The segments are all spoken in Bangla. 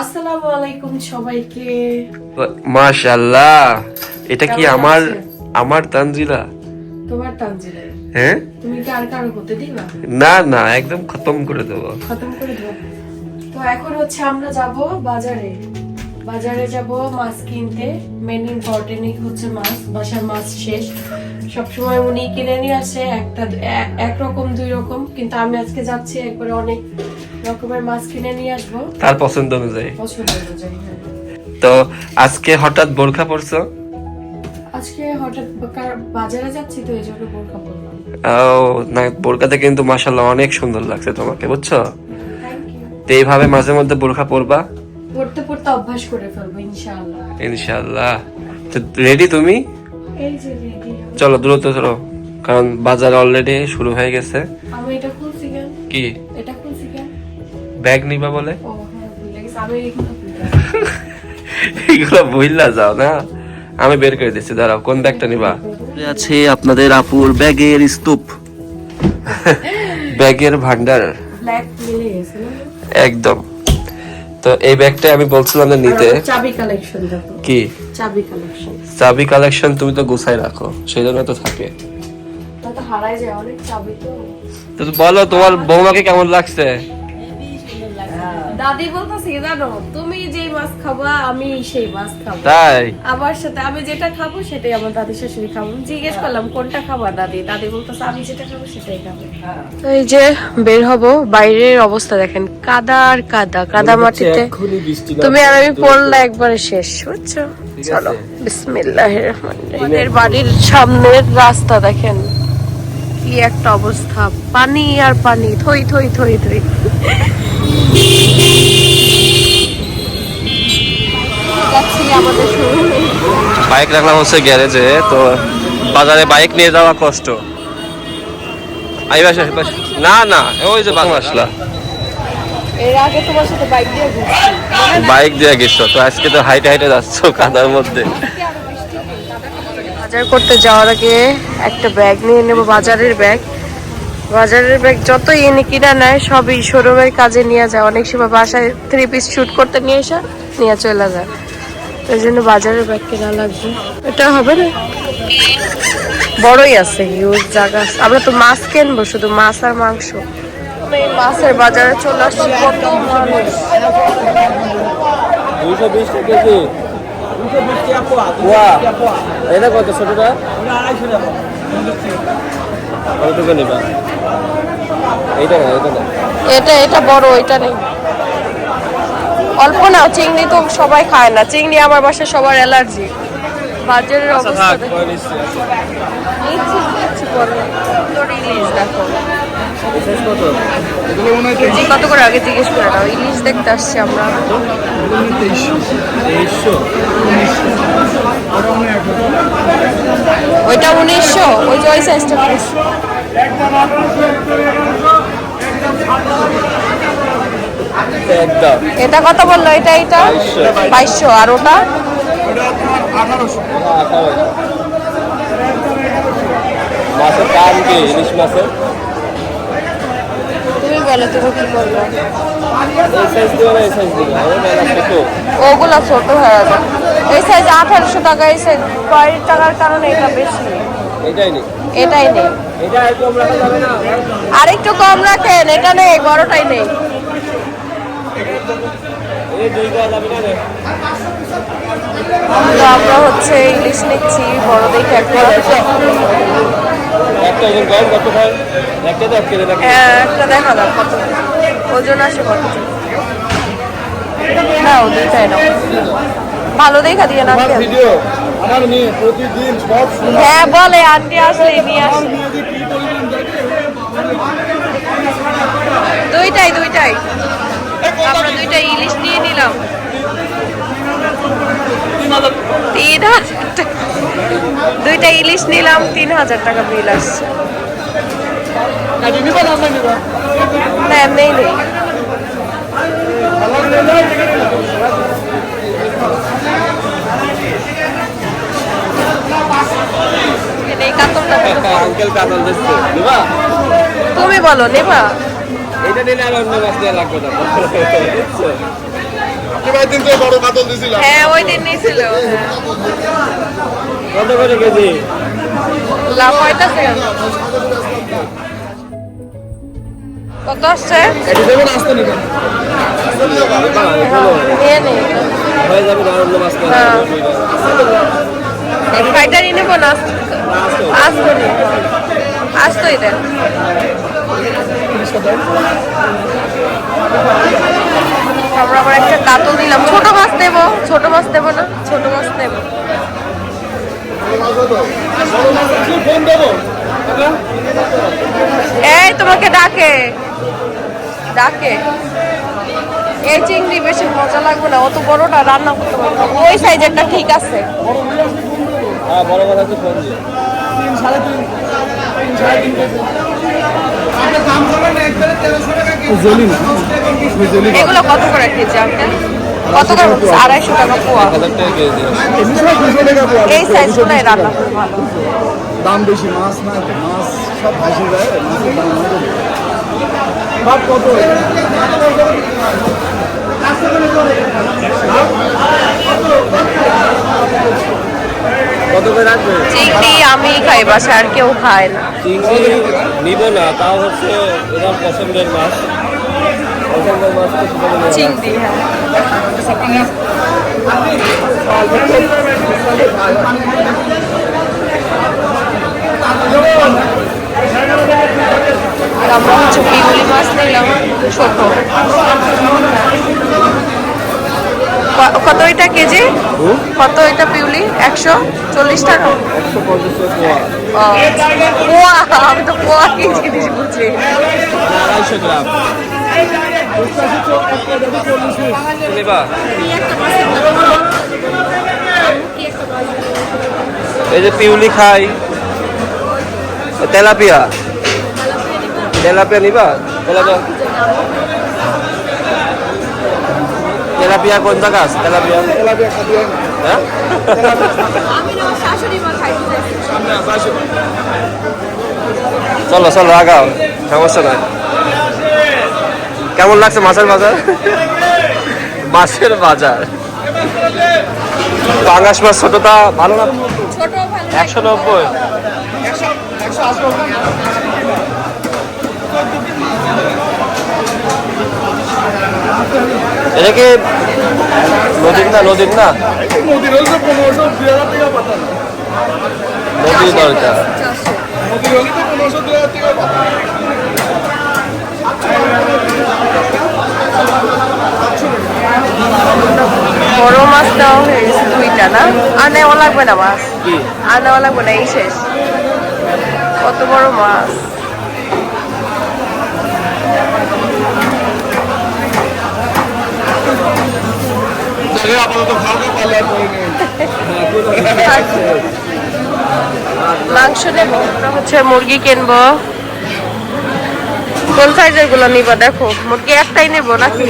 আসসালামু আলাইকুম সবাইকে। মাশাল্লাহ এটা কি আমার আমার তানজিলা? তোমার তানজিলে? হ্যাঁ? তুমি কি আর কারও হতে দিবা? না না একদম খতম করে দেবো। খতম করে দাও তো এখন হচ্ছে আমরা যাব বাজারে। বাজারে যাব মাছ কিনতে। মেন ইম্পর্টেন্ট হচ্ছে মাছ বাসার মাছ শেষ। সবসময় উনি কিনে নিয়ে আসে একটা এক রকম দুই রকম। কিন্তু আমি আজকে যাচ্ছি একবারে অনেক রকমের মাছ কিনে নিয়ে আসব। তার পছন্দ অনুযায়ী। পছন্দ অনুযায়ী হ্যাঁ। তো আজকে হঠাৎ বোরখা পরছো? আজকে হঠাৎ বাজারে যাচ্ছি তো এই জন্য বোরখা পরলাম। ও না বোরকাতে কিন্তু মাশাল্লাহ অনেক সুন্দর লাগছে তোমাকে বুঝছ? তো এইভাবে মাঝে মধ্যে বোরখা পরবা? পড়তে পড়তে অভ্যাস করে ফেলব ইনশাআল্লাহ। তো রেডি তুমি? এই যে রেডি চলো দ্রুত চলো কারণ বাজার অলরেডি শুরু হয়ে গেছে। আমি এটা খুলছি কেন? কি? ব্যাগ নিবা বলে? হ্যাঁ যাও না। আমি বের করে দিচ্ছি দাঁড়াও কোন ব্যাগটা নিবা? আছে আপনাদের আপুর ব্যাগের স্তূপ। ব্যাগের ভান্ডার না? একদম। তো এই ব্যাগটা আমি বলছিলাম যে নিতে। চাবি কালেকশন কি? চাবি কালেকশন চাবি কালেকশন তুমি তো গুছাই রাখো সেই জন্য তো থাকে। তো হারাই যায় অনেক চাবি তো। তো বলো তোমার বৌমাকে কেমন লাগছে? দাদি বলতেছে কি জানো তুমি যেই মাছ খাবা আমি সেই মাছ খাব। তাই? আমার সাথে আমি যেটা খাব সেটাই আমার দাদি শাশুড়ি খাব। জিজ্ঞেস করলাম কোনটা খাবা দাদি? দাদি বলতেছে আমি যেটা খাব সেটাই খাব। তো এই যে বের হব বাইরের অবস্থা দেখেন কাদা আর কাদা কাদা মাটিতে। তুমি আর আমি পড়লে একবারে শেষ বুঝছ? চলো বিসমিল্লাহ আমাদের বাড়ির সামনের রাস্তা দেখেন কি একটা অবস্থা। পানি আর পানি থই থই থই থই যাচ্ছি আমাদের শুরু বাইক রাখলাম হচ্ছে গ্যারেজে তো বাজারে বাইক নিয়ে যাওয়া কষ্ট। আইবাস না না ওই যে বাংলা আসলা। বাইক দিয়ে গেছো তো আজকে তো হাইটে হাইটে যাচ্ছ কাদার মধ্যে। বাজার করতে যাওয়ার আগে একটা ব্যাগ নিয়ে নেব বাজারের ব্যাগ। বাজারের ব্যাগ যতই এনে কিনা নেয় সবই শোরুমের কাজে নিয়ে যায়। অনেক সময় বাসায় থ্রি পিস শুট করতে নিয়ে এসে নিয়ে চলে যায়। ওই জন্য বাজারের ব্যাগ কেনা লাগবে। এটা হবে না? বড়ই আছে হিউজ জায়গা আমরা তো মাছ কিনবো শুধু মাছ আর মাংস। এই মাছের বাজারে চলে আসছি কত মানুষ। বিশ এটা কত ছোটটা? না। এটা এটা বড় এটা নেই। অল্প না চিংড়ি তো সবাই খায় না। চিংড়ি আমার বাসায় সবার অ্যালার্জি। বাজারের অবস্থা দেখো। কেজি কত? করে আগে জিজ্ঞেস করে নাও। ইলিশ দেখতে আসছি আমরা। ওইটা উনিশশো ওই যে ওই সাইজটা একদম। এটা কত বলল? এটা এটা বাইশশো। আর ওটা? মাছের কি ইলিশ মাছের তুমি বলো তুমি কি ওগুলো ছোট হয়ে যাবে। এই সাইজ আঠারোশো টাকা এই সাইজ কয়েক টাকার কারণে এটা বেশি। এইটাই নেই। এটাই নেই। আর একটু কম রাখেন এটা নেই বড়টাই নেই। এই দুই গাছ যাবে না রে তো আমরা হচ্ছে ইলিশ নিচ্ছি বড় দেখে একটা একটা ওজন কম কত হয় একটা তো এক কেজি হ্যাঁ একটা দেখা দাও কত। ওজন আসে কত। নাও দুইটাই নাও। ভালো দেখা দিয়ে না ভিডিও আমার মেয়ে প্রতিদিন সব হ্যাঁ বলে আন্টি আসলে নিয়ে আসে। দুইটাই দুইটাই। আমরা দুইটা ইলিশ নিয়ে নিলাম। তিন হাজার টাকা। দুইটা ইলিশ নিলাম তিন হাজার টাকা বিল আসছে। না এমনি নেই তুমি বলো নেবা? এইটা নিলে আর অন্য মাছ দেওয়া লাগবে না বুঝছ? দিন তো বড় কাতল দিছিলাম। হ্যাঁ ওই দিন নিয়েছিল। কত করে কেজি? লাভ হইতাছে? কত আসছে? এটি দেবেন আসতে নেবেন হয়ে যাবে আনন্দ মাছ। ফাইটারি নেব না? আসতো নি। আসতোই দেন। আমরা আবার একটা কাতল নিলাম ছোট মাছ নেব ছোট মাছ নেব না ছোট মাছ দেবো। এই তোমাকে ডাকে। ডাকে। এই চিংড়ি বেশি মজা লাগবে না অত বড়টা রান্না করতে পারব ওই সাইজেরটা ঠিক আছে। হ্যাঁ বড় কথা তো ফোন দিয়ে। তিন সাড়ে তিন তিন সাড়ে তিন এগুলো কত করে কেজি আঙ্কেল কত করে আড়াইশো টাকা পোয়া। এই সাইজগুলোই রান্না করে ভালো। দাম বেশি মাছ না মাছ সব ভাসে যায় মাছের দাম ভাত কত? কত করে রাখবে চিংড়ি আমি খাই বাসা আর কেউ খায় না। চিংড়ি নিব না তাও হচ্ছে এরা পছন্দের মাছ। পছন্দের মাছ। চিংড়ি হ্যাঁ। আমরা হচ্ছে পিগুলি মাছ নিলাম ছোট। কত এটা কেজি? কত এটা পিউলি? একশো চল্লিশ টাকা পোয়া। আমি তো পোয়া কেজি জিনিস বুঝি। এই যে পিউলি খাই। তেলাপিয়া। তেলাপিয়া নিবা? তেলাপিয়া তেলাপিয়া কোন জায়গা আছে? তেলাপিয়া? তেলাপিয়া খাবি হয় না। চলো চলো আগাও। সমস্যা নাই। কেমন লাগছে মাছের বাজার? মাছের বাজার। পাঙ্গাস মাছ ছোটটা ভালো না? একশো নব্বই। কি নদীর না নদীর না? নদীর হলে পনেরোশো দুই হাজার টাকা পাঠান নদীর দরকার। নদীর হলে তো পনেরোশো দুই হাজার টাকা পাঠান বড় মাছ নেওয়া হয়ে গেছে দুইটা না? আর নেওয়া লাগবে না মাছ? কি? আর নেওয়া লাগবে না এই শেষ। কত বড় মাছ? আপাতত খাওয়া পালে আর করে মাংস নেব হচ্ছে মুরগি কোন সাইজেরগুলো নিবা, দেখো। মুরগি একটাই নেব নাকি?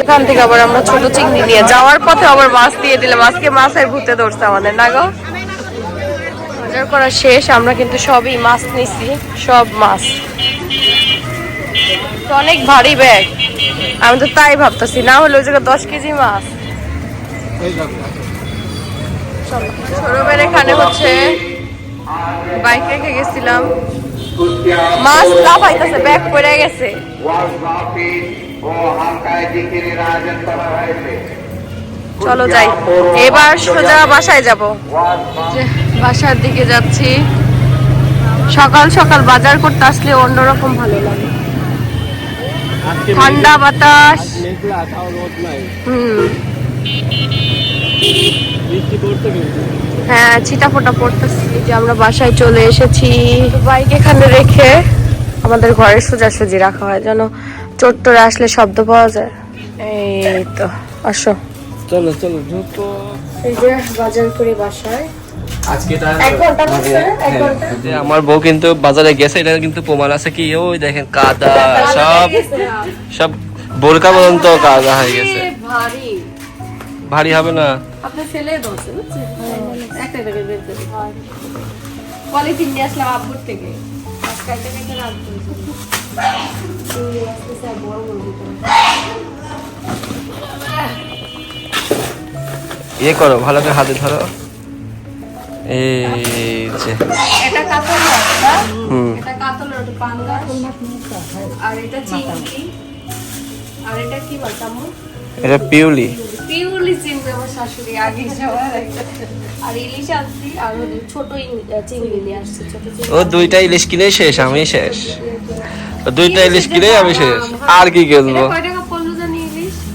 এখান থেকে আবার আমরা ছোট চিংড়ি নিয়ে যাওয়ার পথে আবার মাছ দিয়ে দিলাম। আজকে মাছের ভূতে ধরছে আমাদের, না গো? করা শেষ, আমরা কিন্তু সবই মাছ নিছি, সব মাছ। অনেক ভারী ব্যাগ আমি তো তাই ভাবতেছি, না হলে ওই জায়গায় দশ কেজি মাছ। সৌরভের এখানে হচ্ছে বাইক রেখে গেছিলাম। মাছ লাফাইতেছে ব্যাগ পড়ে গেছে। চলো যাই, এবার সোজা বাসায় যাব। বাসার দিকে যাচ্ছি। সকাল সকাল বাজার করতে আসলে অন্যরকম ভালো লাগে। ঠান্ডা বাতাস। হুম। হ্যাঁ ছিটা ফোটা পড়তেছি যে আমরা বাসায় চলে এসেছি। বাইক এখানে রেখে আমাদের ঘরে সোজাসুজি রাখা হয়। যেন চোট্টরে আসলে শব্দ পাওয়া যায়। এই তো আসো। চলো চলো দ্রুত এই যে বাজার করে বাসায়। আজকে এক ঘণ্টা লাগছে এক ঘণ্টা। যে আমার বউ কিন্তু বাজারে গেছে এটা কিন্তু প্রমাণ আছে কি ওই দেখেন কাদা সব সব বোরকা পর্যন্ত কাদা হয়ে গেছে। ভারী। ভারী হবে না। ইয়ে করো ভালো করে হাতে ধরো। এই যে। এটা কাতল মাছ হুম। এটা কাতল ওটা পাঙ্গাস। আর এটা চিংড়ি। আর এটা কি বলতাম এটা পিউলি। পিউলি চিংড়ি আমার শাশুড়ি আগে সবার। আর ইলিশ আনছি আর ছোট চিংড়ি নিয়ে আসছে ছোট ও দুইটা ইলিশ কিনে শেষ আমি শেষ। দুইটা ইলিশ কিনে আমি শেষ। আর কি কিনবো?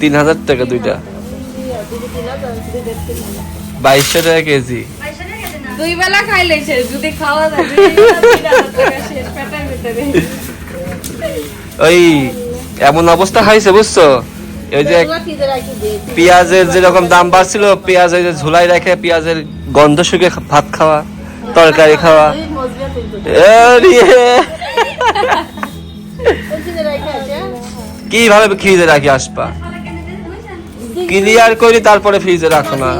তিন হাজার টাকা দুইটা। বাইশশো টাকা কেজি। দুই বেলা খাইলে শেষ যদি খাওয়া শেষ পেটের ভিতরে। ওই এমন অবস্থা হয়েছে বুঝছ? ওই যে পেঁয়াজের যেরকম দাম বাড়ছিল পেঁয়াজ ওই যে ঝুলাই রেখে পেঁয়াজের গন্ধ শুকে ভাত খাওয়া তরকারি খাওয়া। কীভাবে ফ্রিজে রাখি আসবা? ক্লিয়ার করি তারপরে ফ্রিজে রাখো না।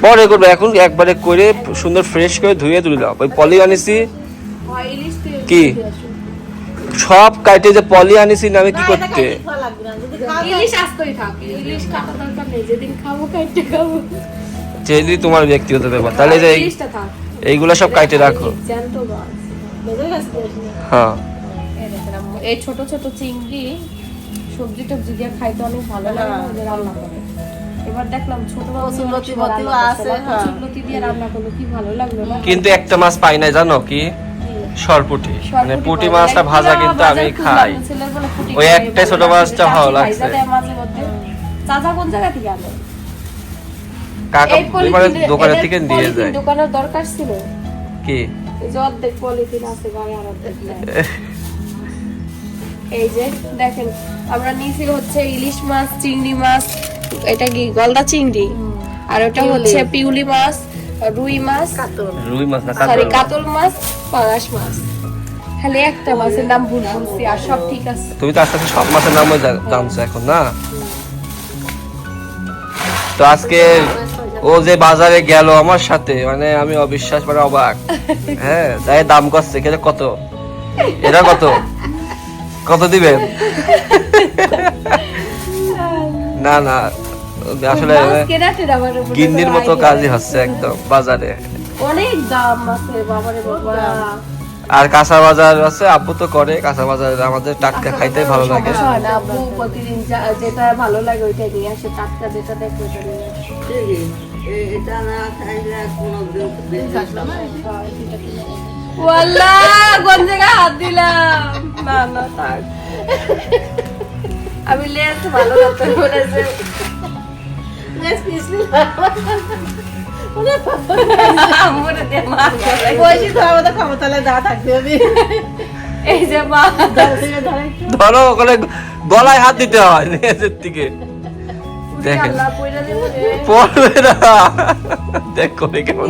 পরে করবে এখন একবারে করে সুন্দর ফ্রেশ করে ধুয়ে তুলে দাও। ওই পলি তুই কি? সব কাইটে যে পলি আনিছি না আমি কি করতে? ইলিশ আসতেই থাক। ইলিশ কাটা দরকার নেই যেদিন খাব কাইটে খাব। যেদি তোমার ব্যক্তিগত ব্যাপার তাহলে যে এই- ইলিশটা থাক। এইগুলা সব কাইটে রাখো। হ্যাঁ। এই ছোট ছোট চিংড়ি সবজি টবজি দিয়ে খাইতে অনেক ভালো লাগে ওদের রান্না করে। এবার দেখলাম ছোট হ্যাঁ। দিয়ে রান্না করল কি ভালো লাগল কিন্তু একটা মাছ পাই নাই জানো কি? সরপুটি। মানে পুটি মাছটা ভাজা কিন্তু আমি খাই। ওই একটাই ছোট মাছটা ভালো লাগছে। চাচা কোন জায়গা থেকে আনে? কাকা দোকানের থেকে দিয়ে যায়। দোকানের দরকার ছিল। কি? এই যে অর্ধেক পলিথিন আছে আর অর্ধেক। এই যে দেখেন আমরা নিয়েছি হচ্ছে ইলিশ মাছ চিংড়ি মাছ এটা কি গলদা চিংড়ি? আর ওটা হচ্ছে পিউলি মাছ রুই মাছ রুই মাছ না সরি কাতল মাছ। কাতল মাছ পাঙাশ মাছ। খালি একটা মাছের নাম ভুল বলছি আর সব ঠিক আছে। তুমি তো আস্তে আস্তে সব মাছের নামও জা- জানছো এখন না? তো আজকে ও যে বাজারে গেল আমার সাথে মানে আমি অবিশ্বাস মানে অবাক। হ্যাঁ তাই দাম করছে কত? এটা কত? কত দিবেন না না আসলে গিন্নির মতো কাজই হচ্ছে একদম বাজারে। অনেক দাম আছে বাবারে বাবা। আর কাঁচা বাজার আছে আব্বু তো করে কাঁচা বাজার আমাদের টাটকা খাইতে ভালো লাগে। হয় আব্বু প্রতিদিন যেটা ভালো লাগে ওইটাই নিয়ে আসে টাটকা যেটা দেখে ওইটা নিয়ে আসে। এটা না খাইলে কোনো কোন জায়গায় হাত দিলাম? না না থাক। আমি লেস ভালো করতে বলেছে। ধরো ওখানে গলায় হাত দিতে হয় নিজের থেকে দেখেন। পড়বে না। দেখ কেমন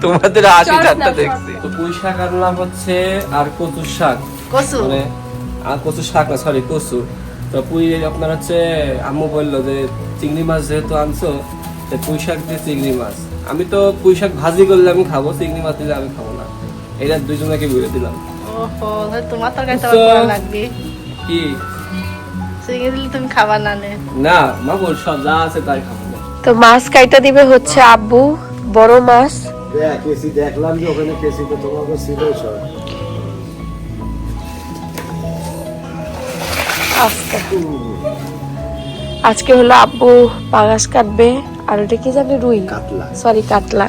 তোমাদের আশি দেখছি। তো পুঁই শাক আনলাম হচ্ছে আর কচু শাক। মানে আর কচু শাক না সরি কচু। তো পুঁই আপনার হচ্ছে আম্মু বলল যে চিংড়ি মাছ যেহেতু আনছো তো পুঁই শাক দিয়ে চিংড়ি মাছ। আমি তো পুঁই শাক ভাজি করলে আমি খাব চিংড়ি মাছ দিলে আমি খাব না। এটা দুজনকে বলে দিলাম। ওহো তোমার তরকারি তো তো- লাগবে। কি? চিংড়ি দিলে তুমি খাবার না নে। না মা বল সব যা আছে তাই খাব। তো মাছ কাইটা দিবে হচ্ছে আব্বু বড় মাছ। দেখ কেসি দেখলাম যে ওখানে কেসিতে তোমাকে ছিল সব আজকে। আজকে হলো আব্বু পাঙাশ কাটবে আর ওটা কি জানি রুই? কাতলা। সরি কাতলা।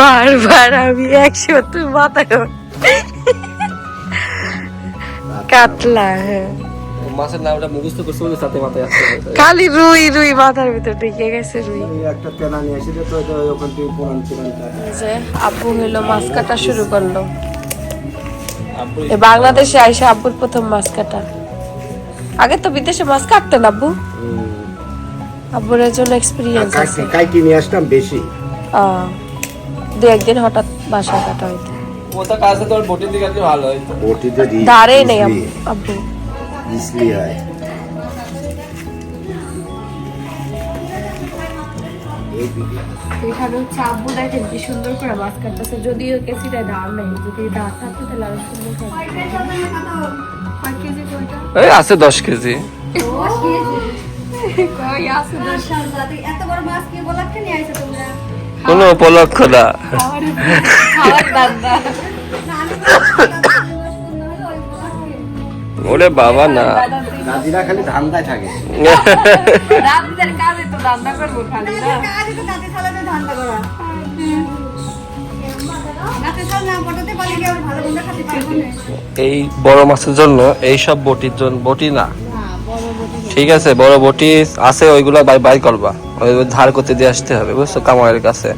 বারবার আমি একশো তুই মাথা কাতলা হ্যাঁ। মাছের নামটা মুখস্থ করছে বলে সাথে মাথায় আসছে। খালি রুই রুই মাথার ভিতর ঢুকে গেছে রুই। একটা তেনা নিয়ে এসেছে তো এটা ওখান থেকে পুরান পুরান যে আব্বু হলো মাছ কাটা শুরু করল। এ বাংলাদেশে আইসা আব্বুর প্রথম মাছ কাটা। আগে তো বিদেশে মাছ কাটতেন আব্বু? আব্বুর এর জন্য এক্সপিরিয়েন্স আছে। কাইকি নিয়ে আসতাম? বেশি। দু একদিন হঠাৎ বাসা কাটা হইতো। ওটা কাছে তোর বটির দিকে ভালো হইতো। বটিতে দি দাঁড়ে নেই আব্বু। হয় এখানে হচ্ছে আব্বু দেখেন কি সুন্দর করে মাছ কাটতেছে। যদিও কেসিটা নেই যদি থাকতো তাহলে আরও সুন্দর করে আছে দশ কেজি। কই আছে দশ এত বড় মাছ কি বলাচ্ছে নিয়ে আইছো তোমরা? কোনো উপলক্ষ না। ওরে বাবা না। দাদিরা খালি ধান্দায় থাকে। রাতদের কাজে তো দান্দা করব খালি না। কাজে তো দাঁতে ছাড়াতে ধান্দা করা। না এই বড় মাছের জন্য এই সব বটির জন্য বটি না। ঠিক আছে বড় বটি আছে ওইগুলো বাই বাই করবা। ওই ধার করতে দিয়ে আসতে হবে বুঝছ কামারের কাছে।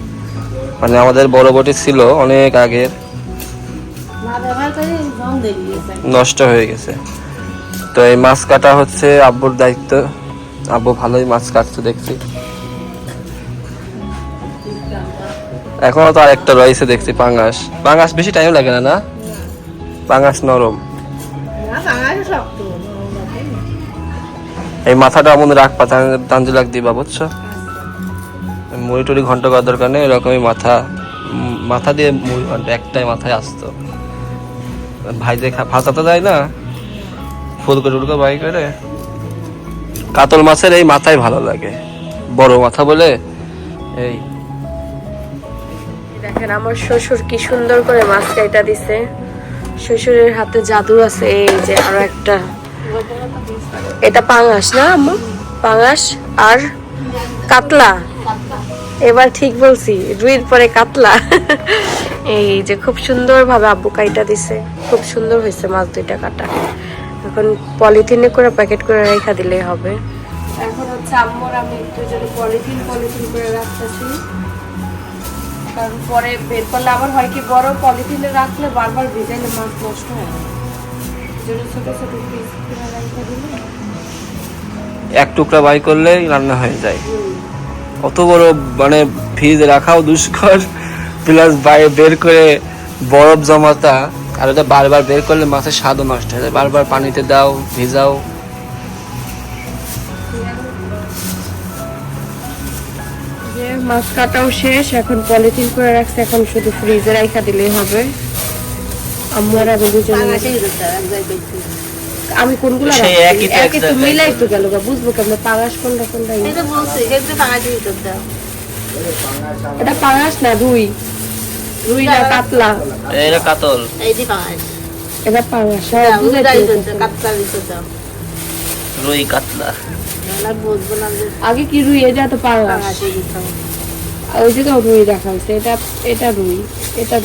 মানে আমাদের বড় বটি ছিল অনেক আগের। নষ্ট হয়ে গেছে। তো এই মাছ কাটা হচ্ছে আব্বুর দায়িত্ব। আব্বু ভালোই মাছ কাটছে দেখছি। এখনও তো আরেকটা রয়েছে দেখছি পাঙ্গাস। পাঙ্গাস বেশি টাইম লাগে না না? পাঙ্গাস নরম। এই মাথাটা মনে রাখবা তাঞ্জুলাক দিবা বুঝছ? মুড়ি টুড়ি ঘন্ট করার দরকার নেই এরকমই মাথা মাথা দিয়ে মুড়ি ঘণ্টা একটাই মাথায় আসতো। ভাইজে খা ভাজা তো দেয় না। ফুলকো টুলকো বাই করে। কাতল মাছের এই মাথায় ভালো লাগে। বড় মাথা বলে এই। দেখেন আমার শ্বশুর কি সুন্দর করে মাছ কাইটা দিছে। শ্বশুরের হাতে জাদু আছে, এই যে আরও একটা। এটা পাঙাশ না, আম্মু? পাঙাশ আর কাতলা। এবার ঠিক বলছি, রুইর পরে কাতলা। এই যে খুব সুন্দর ভাবে আব্বু কাইটা দিছে। খুব সুন্দর হয়েছে মাছ দুইটা কাটা। এখন পলিথিনে করে প্যাকেট করে রেখা দিলেই হবে। এখন হচ্ছে আম্মুর আমি একটু যদি পলিথিন পলিথিন করে রাখতেছি। কারণ পরে বের করলে আবার হয় কি বড় পলিথিনে রাখলে বারবার ভিজাইলে মাছ নষ্ট হয়। জন্য ছোট ছোট পিস করে রাখতে দিলে। এক টুকরা বাই করলেই রান্না হয়ে যায়। অত বড় মানে ফ্রিজে রাখাও দুষ্কর প্লাস বাইরে বের করে বরফ জমাতা আর ওটা বারবার বের করলে মাছের স্বাদও নষ্ট হয়ে। যায় বারবার পানিতে দাও ভিজাও। মাছ কাটাও শেষ এখন পলিথিন করে রাখছে এখন শুধু ফ্রিজে রাখা দিলেই হবে। আমার আমি দুজনে আমি কোনগুলো একই তো মিলাই তো গেল বুঝব কেমন? পাঙাশ কোনটা কোনটা? এটা পাঙাশ না রুই। রুই না কাতলা। এটা কাতল। এই দি এটা পাঙাশ হ্যাঁ, দিতে রুই কাতলা আগে কি রুই এটা তো আর ওই যে তো রুই রাখা হয়েছে এটা এটা রুই এটা